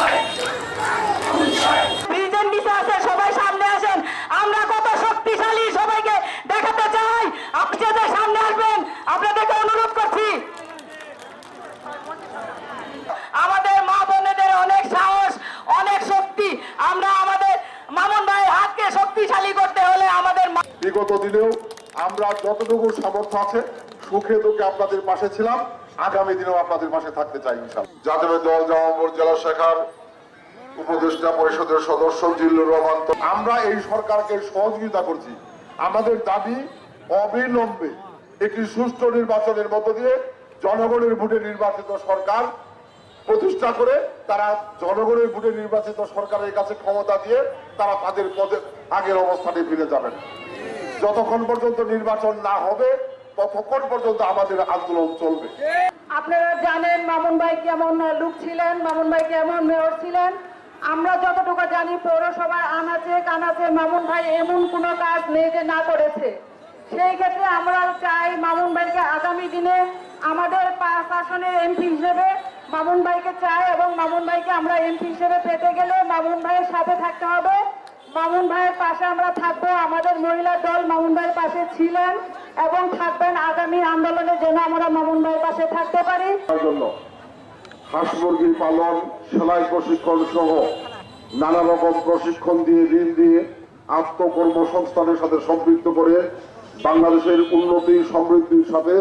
Fight! বিগত দিনেও আমরা যতটুকু সামর্থ্য আছে সুখে দুঃখে আপনাদের পাশে ছিলাম। আগামী দিনেও আপনাদের পাশে থাকতে চাই জাতীয় দল জামামুর জেলা শাখার উপদেষ্টা পরিষদের সদস্য জিল্লুর রহমান আমরা এই সরকারকে সহযোগিতা করছি। আমাদের দাবি অবিলম্বে একটি সুষ্ঠু নির্বাচনের মধ্য দিয়ে জনগণের ভোটে নির্বাচিত সরকার প্রতিষ্ঠা করে তারা জনগণের ভোটে নির্বাচিত সরকারের কাছে ক্ষমতা দিয়ে তারা তাদের পদে আগের অবস্থানে ফিরে যাবেন। যতক্ষণ পর্যন্ত নির্বাচন না হবে, ততক্ষণ পর্যন্ত আমাদের আন্দোলন চলবে। আপনারা জানেন মামুন ভাই কেমন লোক ছিলেন, মামুন ভাই কেমন মেয়র ছিলেন। আমরা যতটুকু জানি পৌরসভার আনাচে কানাচে মামুন ভাই এমন কোনো কাজ নেই যে না করেছে। সেই ক্ষেত্রে আমরা চাই মামুন ভাইকে আগামী দিনে আমাদের পাঁচ আসনের এমপি হিসেবে মামুন ভাইকে চাই এবং মামুন ভাইকে আমরা এমপি হিসেবে পেতে গেলে মামুন ভাইয়ের সাথে থাকতে হবে। মামুন ভাইয়ের পাশে আমরা থাকব আমাদের মহিলা দল, মামুন ভাইয়ের পাশে ছিলেন এবং থাকবেন আগামী আন্দোলনে যেন আমরা মামুন ভাইয়ের পাশে থাকতে পারি। জন্য হাঁস মুরগি পালন, সেলাই প্রশিক্ষণ সহ নানা রকম প্রশিক্ষণ দিয়ে, ঋণ দিয়ে আত্মকর্মসংস্থানের সাথে সম্পৃক্ত করে বাংলাদেশের উন্নতি, সমৃদ্ধির সাথে